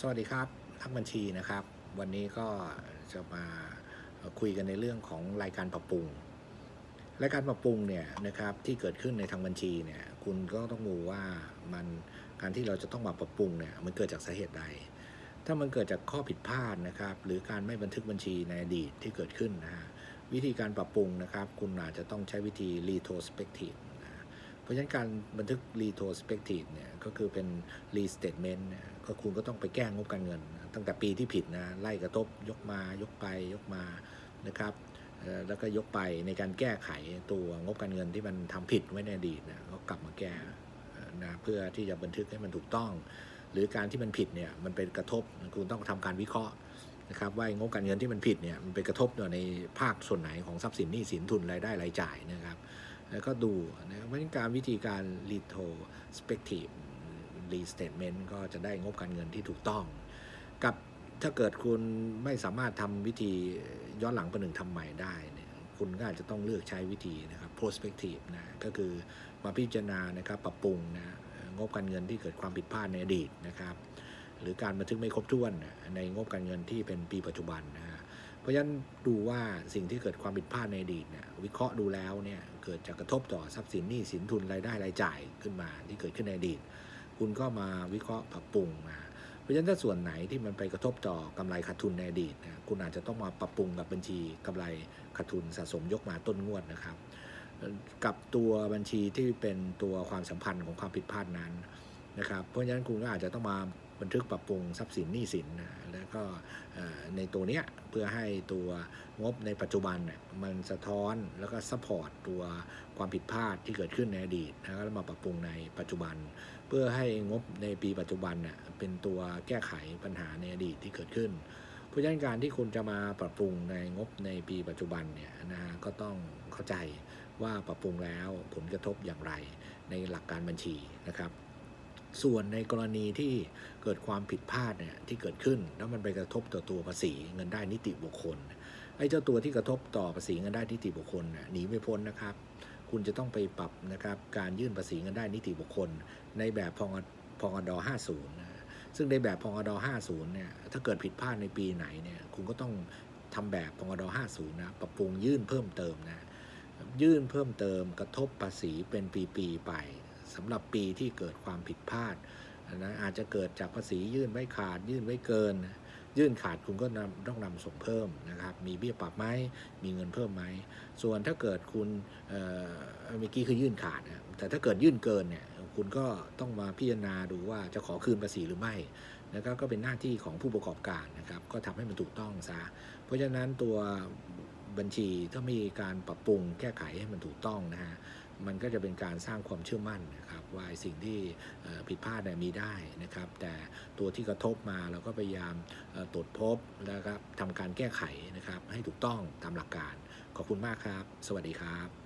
สวัสดีครับนักบัญชีนะครับ วันนี้ก็จะมาคุยกันในเรื่องของรายการปรับปรุง รายการปรับปรุงเนี่ยนะครับที่เกิดขึ้นในทางบัญชีเนี่ยคุณก็ต้องดูว่ามันการที่เราจะต้องมาปรับปรุงเนี่ยมันเกิดจากสาเหตุใด ถ้ามันเกิดจากข้อผิดพลาดนะครับหรือการไม่บันทึกบัญชีในอดีตที่เกิดขึ้นนะฮะวิธีการปรับปรุงนะครับ คุณอาจจะต้องใช้วิธี retrospective เพราะฉะนั้นการบันทึก retrospective เนี่ยก็คือเป็น restatement ก็คุณก็ต้องไปแก้งบการเงิน ตั้งแต่ปีที่ผิดนะไล่กระทบยกมายกไปยกมานะครับแล้วก็ยกไปในการแก้ไขตัวงบการเงินที่มันทำผิดไว้ในอดีตนะก็กลับมาแก่นะเพื่อที่จะบันทึกให้มันถูกต้อง หรือการที่มันผิดเนี่ยมันเป็นกระทบคุณต้องทำการวิเคราะห์นะครับว่างบการเงินที่มันผิดเนี่ยมันไปกระทบต่อในภาคส่วนไหนของทรัพย์สินหนี้สินทุนรายได้รายจ่ายนะครับ แล้วก็ดูนะครับเพราะฉะนั้นการวิธีการ retrospective restatement ก็จะได้งบการเงินที่ถูกต้อง กับถ้าเกิดคุณไม่สามารถทำวิธีย้อนหลังประหนึ่งทำใหม่ได้เนี่ยคุณก็อาจจะต้องเลือกใช้วิธีนะครับ prospective นะก็คือมาพิจารณานะครับปรับปรุงนะงบการเงินที่เกิดความผิดพลาดในอดีตนะครับ หรือการบันทึกไม่ครบถ้วนในงบการเงินที่เป็นปีปัจจุบันนะ เพราะฉะนั้นดูว่าสิ่งที่เกิดความผิดพลาดในอดีตเนี่ยวิเคราะห์ดูแล้วเนี่ยเกิดจากกระทบต่อทรัพย์สินหนี้สินทุนรายได้รายจ่ายขึ้นมาที่เกิดขึ้นในอดีต คุณก็มาวิเคราะห์ปรับปรุงมาเพราะฉะนั้นถ้าส่วนไหนที่มันไปกระทบต่อกำไรขาดทุนในอดีตนะคุณอาจจะต้องมาปรับปรุงกับบัญชีกำไรขาดทุนสะสมยกมาต้นงวดนะครับ กับตัวบัญชีที่เป็นตัวความสัมพันธ์ของความผิดพลาดนั้นนะครับ เพราะฉะนั้นคุณก็อาจจะต้องมา บันทึกปรับปรุงทรัพย์สินหนี้สินนะแล้วก็ในตัวเนี้ยเพื่อให้ตัวงบในปัจจุบันเนี่ยมันสะท้อนแล้วก็ซัพพอร์ตตัวความผิดพลาดที่เกิดขึ้นในอดีตนะแล้วมาปรับปรุงในปัจจุบัน เพื่อให้งบในปีปัจจุบันเน่ยเป็นตัวแก้ไขปัญหาในอดีตที่เกิดขึ้นเพราะฉะนั้นการที่คุณจะมาปรับปรุงในงบในปีปัจจุบันเนี่ยนะฮะก็ต้องเข้าใจว่าปรับปรุงแล้วผลกระทบอย่างไรในหลักการบัญชีนะครับ ส่วนในกรณีที่เกิดความผิดพลาดเนี่ยที่เกิดขึ้น แล้วมันไปกระทบต่อตัวภาษีเงินได้นิติบุคคลไอ้เจ้าตัวที่กระทบต่อภาษีเงินได้นิติบุคคลน่ะหนีไม่พ้นนะครับ คุณจะต้องไปปรับนะครับการยื่นภาษีเงินได้นิติบุคคล ในแบบพองพองด50 ซึ่งในแบบพองด50เนี่ยถ้าเกิดผิดพลาดในปีไหนเนี่ยคุณก็ต้องทำแบบพองด50นะปรับปรุงยื่นเพิ่มเติมนะยื่นเพิ่มเติมกระทบภาษีเป็นปีๆไป สำหรับปีที่เกิดความผิดพลาดนะอาจจะเกิดจากภาษียื่นไว้ขาด ยื่นไว้เกิน ยื่นขาดคุณก็นำต้องนำส่งเพิ่มนะครับ มีเบี้ยปรับไหมมีเงินเพิ่มไหมส่วนถ้าเกิดคุณเมื่อกี้คือยื่นขาดนะแต่ถ้าเกิดยื่นเกินเนี่ยคุณก็ต้องมาพิจารณาดูว่าจะขอคืนภาษีหรือไม่นะครับก็เป็นหน้าที่ของผู้ประกอบการนะครับ ก็ทำให้มันถูกต้องซะเพราะฉะนั้นตัวบัญชีถ้ามีการปรับปรุงแก้ไขให้มันถูกต้องนะฮะ มันก็จะเป็นการสร้างความเชื่อมั่นนะครับว่าสิ่งที่ผิดพลาดมีได้นะครับ แต่ตัวที่กระทบมาเราก็พยายามตรวจพบแล้วก็ทำการแก้ไขนะครับให้ถูกต้องตามหลักการ ขอบคุณมากครับ สวัสดีครับ